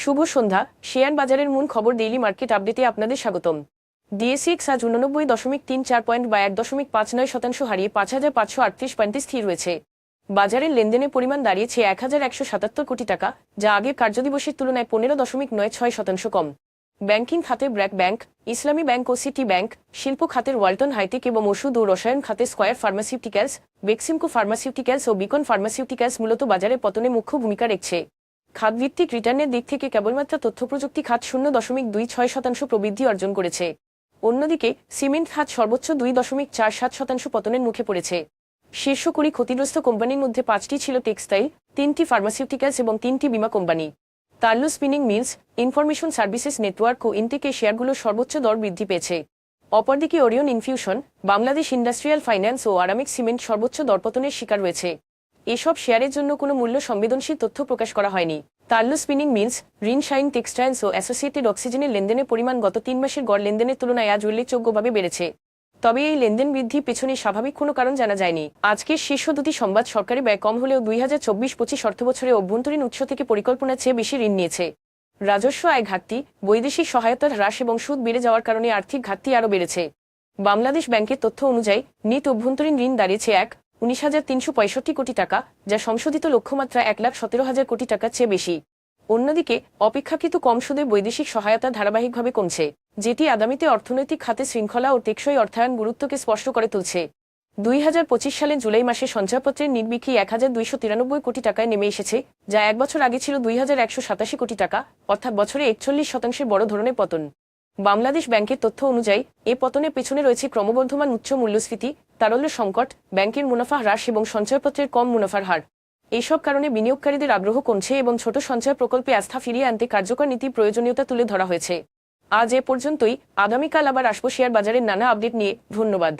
শুভ সন্ধ্যা। Share বাজারের মূল খবর ডেইলি মার্কেট আপডেটে আপনাদের স্বাগতম। ডিএসিএক্স আজ উননব্বই দশমিক তিন চার পয়েন্ট বা এক দশমিক পাঁচ নয় শতাংশ হারিয়ে পাঁচ হাজার পাঁচশো আটত্রিশ পয়েন্টে স্থির রয়েছে। বাজারের লেনদেনের পরিমাণ দাঁড়িয়েছে এক হাজার একশো সাতাত্তর কোটি টাকা, যা আগের কার্যদিবসের তুলনায় পনেরো দশমিক নয় ছয় শতাংশ কম। ব্যাংকিং খাতে ব্র্যাক ব্যাংক, ইসলামী ব্যাংক ও সিটি ব্যাংক, শিল্প খাতের ওয়ালটন হাইটেক এবং ওষুধ ও রসায়ন খাতে স্কয়ার ফার্মাসিউটিক্যালস, বেক্সিমকো ফার্মাসিউটিক্যালস ও বিকন ফার্মাসিউটিক্যালস মূলত বাজারে পতনে মুখ্য ভূমিকা রেখেছে। খাতভিত্তিক রিটার্নের দিক থেকে কেবলমাত্র তথ্যপ্রযুক্তি খাত শূন্য দশমিক দুই ছয় শতাংশ প্রবৃদ্ধি অর্জন করেছে। অন্যদিকে, সিমেন্ট খাত সর্বোচ্চ দুই দশমিক চার সাত শতাংশ পতনের মুখে পড়েছে। শীর্ষ কুড়ি ক্ষতিগ্রস্ত কোম্পানির মধ্যে পাঁচটি ছিল টেক্সটাইল, তিনটি ফার্মাসিউটিক্যালস এবং তিনটি বিমা company. Tallu spinning mills, information services network ও ইনটেকে শেয়ারগুলোর সর্বোচ্চ দর বৃদ্ধি পেয়েছে। অপরদিকে Orion infusion, Bangladesh industrial finance ও আরামিক সিমেন্ট সর্বোচ্চ দরপতনের শিকার রয়েছে এসব শেয়ারের জন্য কোনো মূল্য সংবেদনশীল তথ্য প্রকাশ করা হয়নি। Tallu spinning mills ring shine, textiles ও অ্যাসোসিয়েটেড অক্সিজেনের লেনদেনের পরিমাণ গত তিন মাসের গড় লেনদেনের তুলনায় আজ উল্লেখযোগ্যভাবে বেড়েছে। তবে এই লেনদেন বৃদ্ধি পেছনে স্বাভাবিক কোনো কারণ জানা যায়নি। আজকের শীর্ষ দুটি সংবাদ সরকারি ব্যয় কম হলেও দুই হাজার চব্বিশ পঁচিশ অর্থবছরে অভ্যন্তরীণ উৎস থেকে পরিকল্পনার চেয়ে বেশি ঋণ নিয়েছে। রাজস্ব আয় ঘাটতি, বৈদেশিক সহায়তার হ্রাস এবং সুদ বেড়ে যাওয়ার কারণে আর্থিক ঘাটতি আরও বেড়েছে। বাংলাদেশ ব্যাংকের তথ্য অনুযায়ী, নিট অভ্যন্তরীণ ঋণ দাঁড়িয়েছে এক উনিশ হাজার তিনশো পঁয়ষট্টি কোটি টাকা, যা সংশোধিত লক্ষ্যমাত্রা এক লাখ সতেরো হাজার কোটি টাকার চেয়ে বেশি। অন্যদিকে, অপেক্ষাকৃত কম সুদে বৈদেশিক সহায়তা ধারাবাহিকভাবে কমছে, যেটি আগামীতে অর্থনৈতিক খাতে শৃঙ্খলা ও টেকসই অর্থায়ন গুরুত্বকে স্পষ্ট করে তুলছে। দুই হাজার পঁচিশ সালের জুলাই মাসে সঞ্চয়পত্রের নির্বিক্রি এক হাজার দুইশো তিরানব্বই কোটি টাকায় নেমে এসেছে, যা এক বছর আগে ছিল দুই হাজার একশো সাতাশি কোটি টাকা, অর্থাৎ বছরে একচল্লিশ শতাংশের বড় ধরনের পতন। বাংলাদেশ ব্যাংকের তথ্য অনুযায়ী, এ পতনের পেছনে রয়েছে ক্রমবর্ধমান উচ্চ মূল্যস্ফীতি তারল্য সংকট, ব্যাংকের মুনাফা হ্রাস এবং সঞ্চয়পত্রের কম মুনাফার হার। এইসব কারণে বিনিয়োগকারীদের আগ্রহ কমছে এবং ছোট সঞ্চয় প্রকল্পে আস্থা ফিরিয়ে আনতে কার্যকর নীতি প্রয়োজনীয়তা তুলে ধরা হয়েছে। আজ এ পর্যন্তই। আগামীকাল আবার আসব শেয়ার বাজারের নানা আপডেট নিয়ে। ধন্যবাদ।